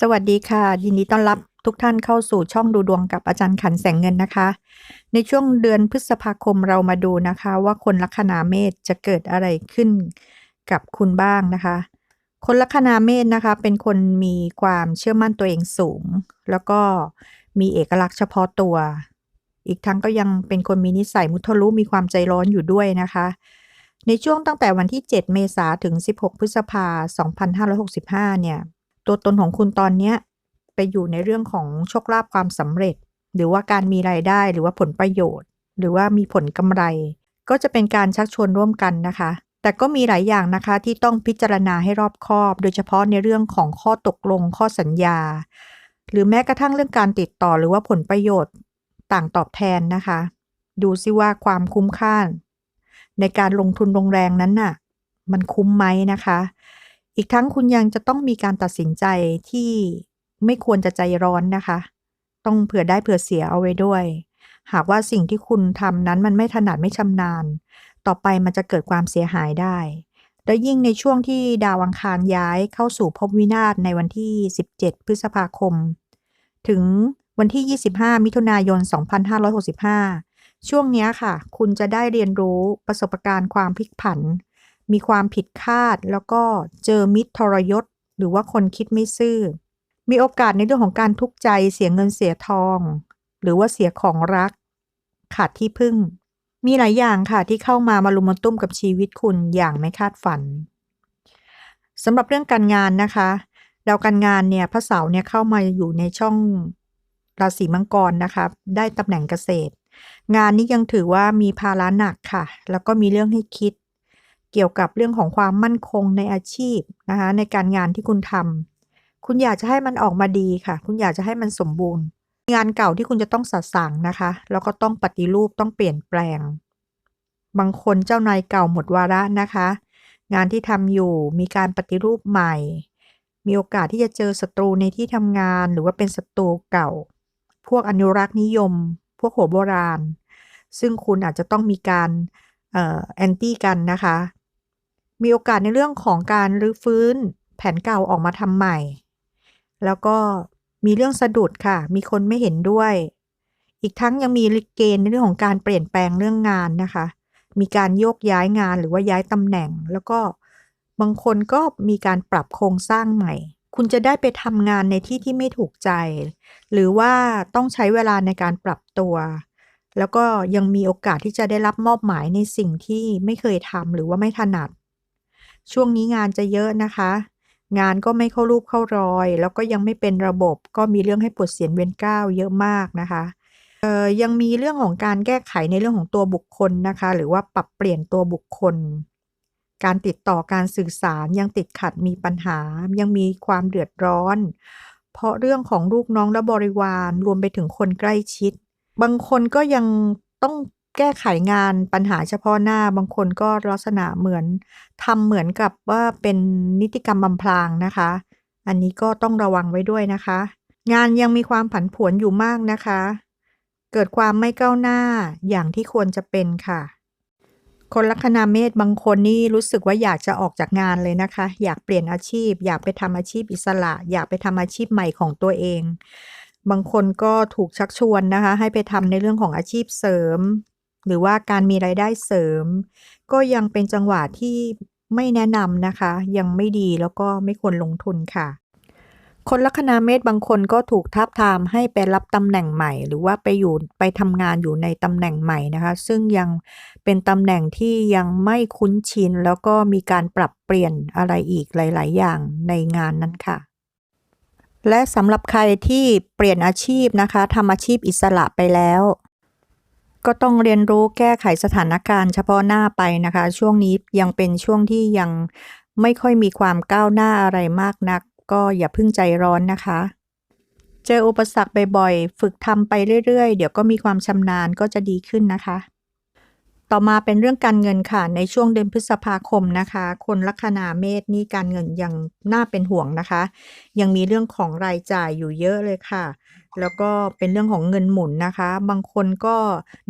สวัสดีค่ะ ยินดีต้อนรับทุกท่านเข้าสู่ช่องดูดวงกับอาจารย์ขันแสงเงินนะคะ ในช่วงเดือนพฤษภาคมเรามาดูนะคะ ว่าคนลัคนาเมษจะเกิดอะไรขึ้นกับคุณบ้างนะคะ คนลัคนาเมษนะคะ เป็นคนมีความเชื่อมั่นตัวเองสูง แล้วก็มีเอกลักษณ์เฉพาะตัว อีกทั้งก็ยังเป็นคนมีนิสัยมุทะลุมีความใจร้อนอยู่ด้วยนะคะ ในช่วงตั้งแต่วันที่ 7 เมษาถึง 16 พฤษภา 2565 เนี่ย ตัวตนของคุณตอนเนี้ยไปอยู่ในเรื่องของโชคลาภความสำเร็จ หรือว่าการมีรายได้หรือว่าผลประโยชน์ หรือว่ามีผลกำไร ก็จะเป็นการชักชวนร่วมกันนะคะ แต่ก็มีหลายอย่างนะคะที่ต้องพิจารณาให้รอบคอบ โดยเฉพาะในเรื่องของข้อตกลงข้อสัญญา หรือแม้กระทั่งเรื่องการติดต่อหรือว่าผลประโยชน์ต่างตอบแทนนะคะ ดูซิว่าความคุ้มค่าในการลงทุนลงแรงนั้นน่ะ มันคุ้มไหมนะคะ อีกทั้งคุณยังจะต้องมีการตัดสินใจที่ไม่ควรจะใจร้อนนะคะ ต้องเผื่อได้เผื่อเสียเอาไว้ด้วย หากว่าสิ่งที่คุณทำนั้นมันไม่ถนัดไม่ชำนาญ ต่อไปมันจะเกิดความเสียหายได้ และยิ่งในช่วงที่ดาวอังคารย้ายเข้าสู่ภพวินาศในวันที่ 17 พฤษภาคม ถึงวันที่ 25 มิถุนายน 2565 ช่วงนี้ค่ะ คุณจะได้เรียนรู้ประสบการณ์ความพลิกผัน มีความผิดคาดแล้วก็เจอมิตรทรยศ หรือว่าคนคิดไม่ซื่อ มีโอกาสในเรื่องของการทุกข์ใจเสียเงินเสียทอง หรือว่าเสียของรัก ขาดที่พึ่ง มีหลายอย่างค่ะที่เข้ามามารุมมาตุ้มกับชีวิตคุณอย่างไม่คาดฝันสำหรับเรื่องการงานนะคะดาวการงานเนี่ยพระเสาร์เนี่ยเข้ามาอยู่ในช่องราศีมังกรนะคะได้ตำแหน่งเกษตร งานนี้ยังถือว่ามีภาระหนักค่ะ แล้วก็มีเรื่องให้คิด เกี่ยวกับเรื่องของความมั่นคงในอาชีพนะคะในการงานที่คุณทำคุณอยากจะให้มันออกมาดีค่ะ คุณอยากจะให้มันสมบูรณ์ งานเก่าที่คุณจะต้องสัดสั่งนะคะ แล้วก็ต้องปฏิรูปต้องเปลี่ยนแปลง บางคนเจ้านายเก่าหมดวาระนะคะ งานที่ทำอยู่มีการปฏิรูปใหม่ มีโอกาสที่จะเจอศัตรูในที่ทำงานหรือว่าเป็นศัตรูเก่า พวกอนุรักษ์นิยม พวกหัวโบราณ ซึ่งคุณอาจจะต้องมีการแอนตี้กันนะคะ มีโอกาสในเรื่องของการรื้อฟื้น แผนเก่าออกมาทำใหม่ แล้วก็มีเรื่องสะดุดค่ะ มีคนไม่เห็นด้วย อีกทั้งยังมีเกณฑ์ในเรื่องของการเปลี่ยนแปลงเรื่องงานนะคะ มีการโยกย้ายงานหรือว่าย้ายตำแหน่ง แล้วก็บางคนก็มีการปรับโครงสร้างใหม่ คุณจะได้ไปทำงานในที่ที่ไม่ถูกใจ หรือว่าต้องใช้เวลาในการปรับตัว แล้วก็ยังมีโอกาสที่จะได้รับมอบหมายในสิ่งที่ไม่เคยทำหรือว่าไม่ถนัด ช่วงนี้งานจะเยอะนะคะ งานก็ไม่เข้ารูปเข้ารอย แล้วก็ยังไม่เป็นระบบ ก็มีเรื่องให้ปวดเสียนเวียนก้าวเยอะมากนะคะเอ่อยังมีเรื่องของการแก้ไขในเรื่องของตัวบุคคลนะคะ หรือว่าปรับเปลี่ยนตัวบุคคล การติดต่อการสื่อสารยังติดขัดมีปัญหา ยังมีความเดือดร้อน เพราะเรื่องของลูกน้องและบริวารรวมไปถึงคนใกล้ชิด บางคนก็ยังต้อง แก้ไขงานปัญหาเฉพาะหน้า บางคนก็ลักษณะเหมือนทำเหมือนกับว่าเป็นนิติกรรมบำพรางนะคะ อันนี้ก็ต้องระวังไว้ด้วยนะคะ งานยังมีความผันผวนอยู่มากนะคะ เกิดความไม่ก้าวหน้าอย่างที่ควรจะเป็นค่ะ คนลัคนาเมษบางคนนี่รู้สึกว่าอยากจะออกจากงานเลยนะคะ อยากเปลี่ยนอาชีพ อยากไปทำอาชีพอิสระ อยากไปทำอาชีพใหม่ของตัวเองบางคนก็ถูกชักชวนนะคะ ให้ไปทำในเรื่องของอาชีพเสริม หรือว่าการมีรายได้เสริม ก็ยังเป็นจังหวะที่ไม่แนะนำนะคะ ยังไม่ดีแล้วก็ไม่ควรลงทุนค่ะ คนลัคนาเมษบางคนก็ถูกทับทามให้ไปรับตำแหน่งใหม่ หรือว่าไปอยู่ไปทำงานอยู่ในตำแหน่งใหม่นะคะ ซึ่งยังเป็นตำแหน่งที่ยังไม่คุ้นชิน แล้วก็มีการปรับเปลี่ยนอะไรอีกหลาย ๆ อย่างในงานนั้นค่ะและสำหรับใครที่เปลี่ยนอาชีพนะคะทำอาชีพอิสระไปแล้ว ก็ต้องเรียนรู้แก้ไขสถานการณ์เฉพาะหน้าไปนะคะ ช่วงนี้ยังเป็นช่วงที่ยังไม่ค่อยมีความก้าวหน้าอะไรมากนัก ก็อย่าเพิ่งใจร้อนนะคะ เจออุปสรรคบ่อยๆ ฝึกทำไปเรื่อยๆ เดี๋ยวก็มีความชำนาญก็จะดีขึ้นนะคะ ต่อมาเป็นเรื่องการเงินค่ะ ในช่วงเดือนพฤษภาคมนะคะ คนลัคนาเมษนี่การเงินยังน่าเป็นห่วงนะคะ ยังมีเรื่องของรายจ่ายอยู่เยอะเลยค่ะ แล้วก็เป็นเรื่องของเงินหมุนนะคะ บางคนก็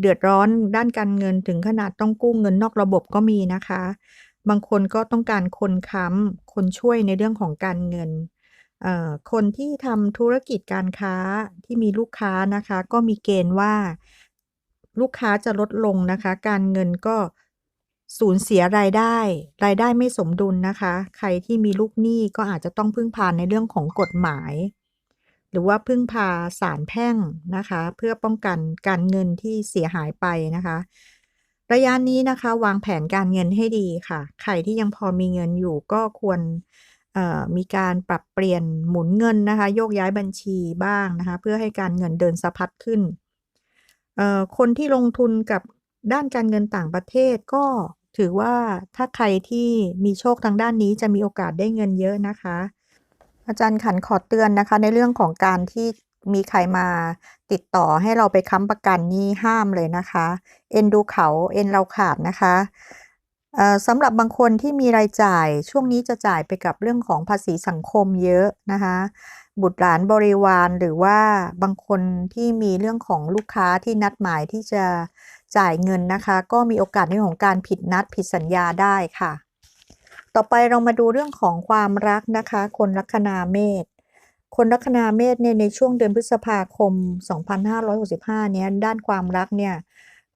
เดือดร้อนด้านการเงินถึงขนาดต้องกู้เงินนอกระบบก็มีนะคะ บางคนก็ต้องการคนค้ำคนช่วยในเรื่องของการเงิน คนที่ทำธุรกิจการค้าที่มีลูกค้านะคะ ก็มีเกณฑ์ว่า ลูกค้าจะลดลงนะคะ การเงินก็สูญเสียรายได้ รายได้ไม่สมดุลนะคะ ใครที่มีลูกหนี้ก็อาจจะต้องพึ่งพานในเรื่องของกฎหมาย หรือว่าพึ่งพาศาลแพ่งนะคะ เพื่อป้องกันการเงินที่เสียหายไปนะคะ ระยะนี้นะคะ วางแผนการเงินให้ดีค่ะ ใครที่ยังพอมีเงินอยู่ก็ควรมีการปรับเปลี่ยนหมุนเงินนะคะ โยกย้ายบัญชีบ้างนะคะ เพื่อให้การเงินเดินสะพัดขึ้น คนที่ลงทุนกับด้านการเงินต่างประเทศก็ถือว่าถ้าใครที่มีโชคทางด้านนี้จะมีโอกาสได้เงินเยอะนะคะ อาจารย์ขันขอเตือนนะคะ ในเรื่องของการที่มีใครมาติดต่อให้เราไปค้ำประกันนี่ห้ามเลยนะคะ เอ็นดูเขาเอ็นเราขาดนะคะสำหรับบางคนที่มีรายจ่ายช่วงนี้จะจ่ายไปกับเรื่องของภาษีสังคมเยอะนะคะ บุตรหลานบริวารหรือว่าบางคนที่มีเรื่องของลูกค้าที่นัดหมายที่จะจ่ายเงินนะคะ ก็มีโอกาสในของการผิดนัดผิดสัญญาได้ค่ะ ต่อไปเรามาดูเรื่องของความรักนะคะ คนลัคนาเมษคนลัคนาเมษเนี่ยในช่วงเดือนพฤษภาคม 2565 เนี้ยด้านความรักเนี่ย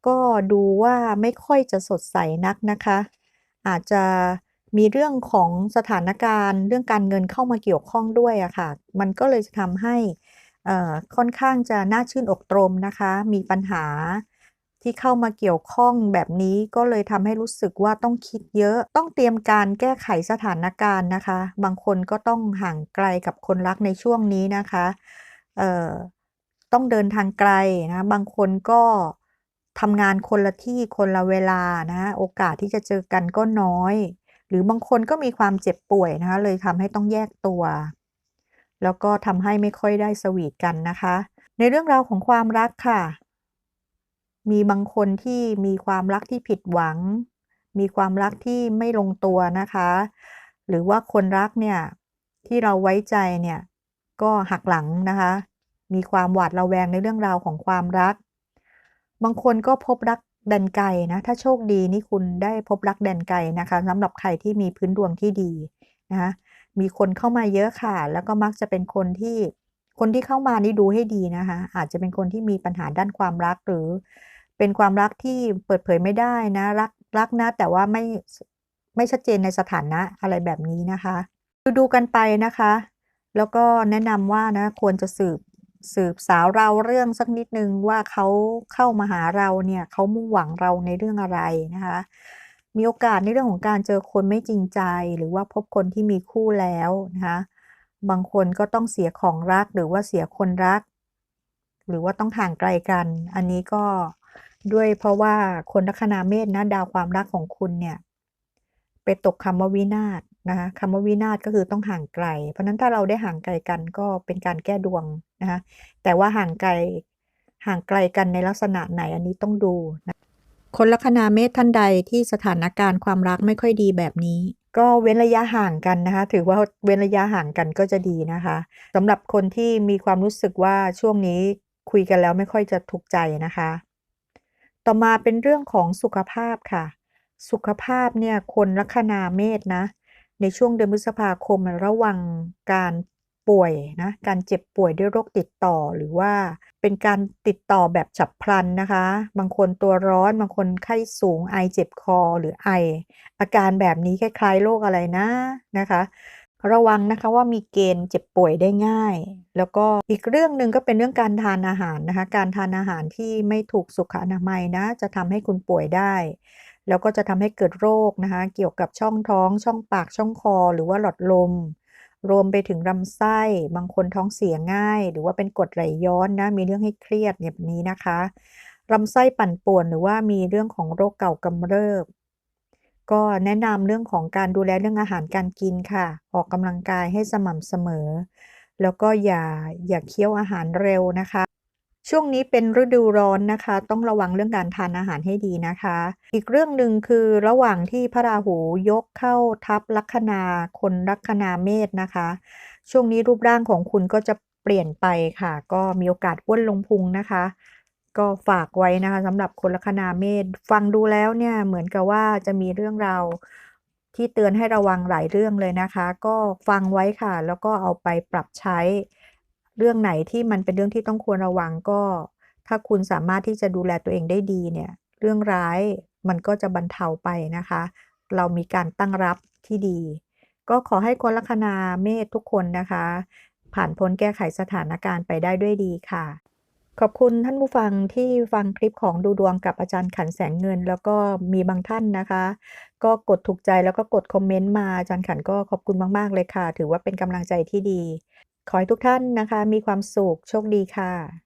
ก็ดูว่าไม่ค่อยจะสดใสนักนะคะ อาจจะมีเรื่องของสถานการณ์ เรื่องการเงินเข้ามาเกี่ยวข้องด้วยอะค่ะ มันก็เลยจะทำให้ค่อนข้างจะน่าชื่นอกตรมนะคะ มีปัญหา ที่เข้ามาเกี่ยวข้องแบบนี้ก็เลยทำให้รู้สึกว่าต้องคิดเยอะ ต้องเตรียมการแก้ไขสถานการณ์นะคะ บางคนก็ต้องห่างไกลกับคนรักในช่วงนี้นะคะเอ่อต้องเดินทางไกลนะบางคนก็ทำงานคนละที่คนละเวลานะโอกาสที่จะเจอกันก็น้อย หรือบางคนก็มีความเจ็บป่วยนะคะเลยทำให้ต้องแยกตัว แล้วก็ทำให้ไม่ค่อยได้สวีทกันนะคะ ในเรื่องราวของความรักค่ะ มีบางคนที่มีความรักที่ผิดหวัง มีความรักที่ไม่ลงตัวนะคะ หรือว่าคนรักเนี่ยที่เราไว้ใจเนี่ยก็หักหลังนะคะ มีความหวาดระแวงในเรื่องราวของความรัก บางคนก็พบรักแดนไกลนะ ถ้าโชคดีนี่คุณได้พบรักแดนไกลนะคะสำหรับใครที่มีพื้นดวงที่ดีนะะมีคนเข้ามาเยอะค่ะ แล้วก็มักจะเป็นคนที่คนที่เข้ามานี่ดูให้ดีนะคะ อาจจะเป็นคนที่มีปัญหาด้านความรักหรือ เป็นความรักที่เปิดเผยไม่ได้นะ รักรักนะแต่ว่าไม่ไม่ชัดเจนในสถานะอะไรแบบนี้นะคะดูดูกันไปนะคะ แล้วก็แนะนำว่านะควรจะสืบสืบสาวเราเรื่องสักนิดนึงว่าเขาเข้ามาหาเราเนี่ยเขามุ่งหวังเราในเรื่องอะไรนะคะ มีโอกาสในเรื่องของการเจอคนไม่จริงใจ หรือว่าพบคนที่มีคู่แล้วนะคะบางคนก็ต้องเสียของรักหรือว่าเสียคนรัก หรือว่าต้องห่างไกลกัน อันนี้ก็ ด้วยเพราะว่าคนลัคนาเมษนะดาวความรักของคุณเนี่ยไปตกคำว่าวินาศนะคะคำว่าวินาศก็คือต้องห่างไกล เพราะนั้นถ้าเราได้ห่างไกลกันก็เป็นการแก้ดวงนะคะแต่ว่าห่างไกลห่างไกลกันในลักษณะไหนอันนี้ต้องดูนะคนลัคนาเมษท่านใดที่สถานการณ์ความรักไม่ค่อยดีแบบนี้ ก็เว้นระยะห่างกันนะคะ ถือว่าเว้นระยะห่างกันก็จะดีนะคะสำหรับคนที่มีความรู้สึกว่าช่วงนี้คุยกันแล้วไม่ค่อยจะถูกใจนะคะ ต่อมาเป็นเรื่องของสุขภาพค่ะ สุขภาพเนี่ยคนลัคนาเมษนะ ในช่วงเดือนพฤษภาคมระวังการป่วยนะการเจ็บป่วยด้วยโรคติดต่อหรือว่าเป็นการติดต่อแบบฉับพลันนะคะ บางคนตัวร้อนบางคนไข้สูงไอเจ็บคอหรือไอ อาการแบบนี้คล้ายๆโรคอะไรนะนะคะ ระวังนะคะว่ามีเกณฑ์เจ็บป่วยได้ง่าย แล้วก็อีกเรื่องหนึ่งก็เป็นเรื่องการทานอาหารนะคะ การทานอาหารที่ไม่ถูกสุขอนามัยนะ จะทำให้คุณป่วยได้ แล้วก็จะทำให้เกิดโรคนะคะ เกี่ยวกับช่องท้อง ช่องปากช่องคอ หรือว่าหลอดลม รวมไปถึงลำไส้ บางคนท้องเสียง่าย หรือว่าเป็นกรดไหลย้อนนะ มีเรื่องให้เครียดแบบนี้นะคะลำไส้ปั่นป่วนหรือว่ามีเรื่องของโรคเก่ากำเริบ ก็แนะนำเรื่องของการดูแลเรื่องอาหารการกินค่ะ ออกกำลังกายให้สม่ำเสมอ แล้วก็อย่าอย่าเคี้ยวอาหารเร็วนะคะ ช่วงนี้เป็นฤดูร้อนนะคะ ต้องระวังเรื่องการทานอาหารให้ดีนะคะ อีกเรื่องหนึ่งคือระหว่างที่พระราหูยกเข้าทับลัคนา คนลัคนาเมษนะคะ ช่วงนี้รูปร่างของคุณก็จะเปลี่ยนไปค่ะ ก็มีโอกาสอ้วนลงพุงนะคะ ก็ฝากไว้นะคะสำหรับคนลัคนาเมษฟังดูแล้วเนี่ยเหมือนกับว่าจะมีเรื่องราวที่เตือนให้ระวังหลายเรื่องเลยนะคะ ก็ฟังไว้ค่ะ แล้วก็เอาไปปรับใช้เรื่องไหนที่มันเป็นเรื่องที่ต้องควรระวังก็ ถ้าคุณสามารถที่จะดูแลตัวเองได้ดีเนี่ย เรื่องร้ายมันก็จะบรรเทาไปนะคะ เรามีการตั้งรับที่ดี ก็ขอให้คนลัคนาเมษทุกคนนะคะ ผ่านพ้นแก้ไขสถานการณ์ไปได้ด้วยดีค่ะ ขอบคุณท่านผู้ฟังที่ฟังคลิปของดูดวงกับอาจารย์ขันแสงเงิน แล้วก็มีบางท่านนะคะ ก็กดถูกใจแล้วก็กดคอมเมนต์มาอาจารย์ขันก็ขอบคุณมาก ๆ เลยค่ะ ถือว่าเป็นกำลังใจที่ดี ขอให้ทุกท่านนะคะ มีความสุขโชคดีค่ะ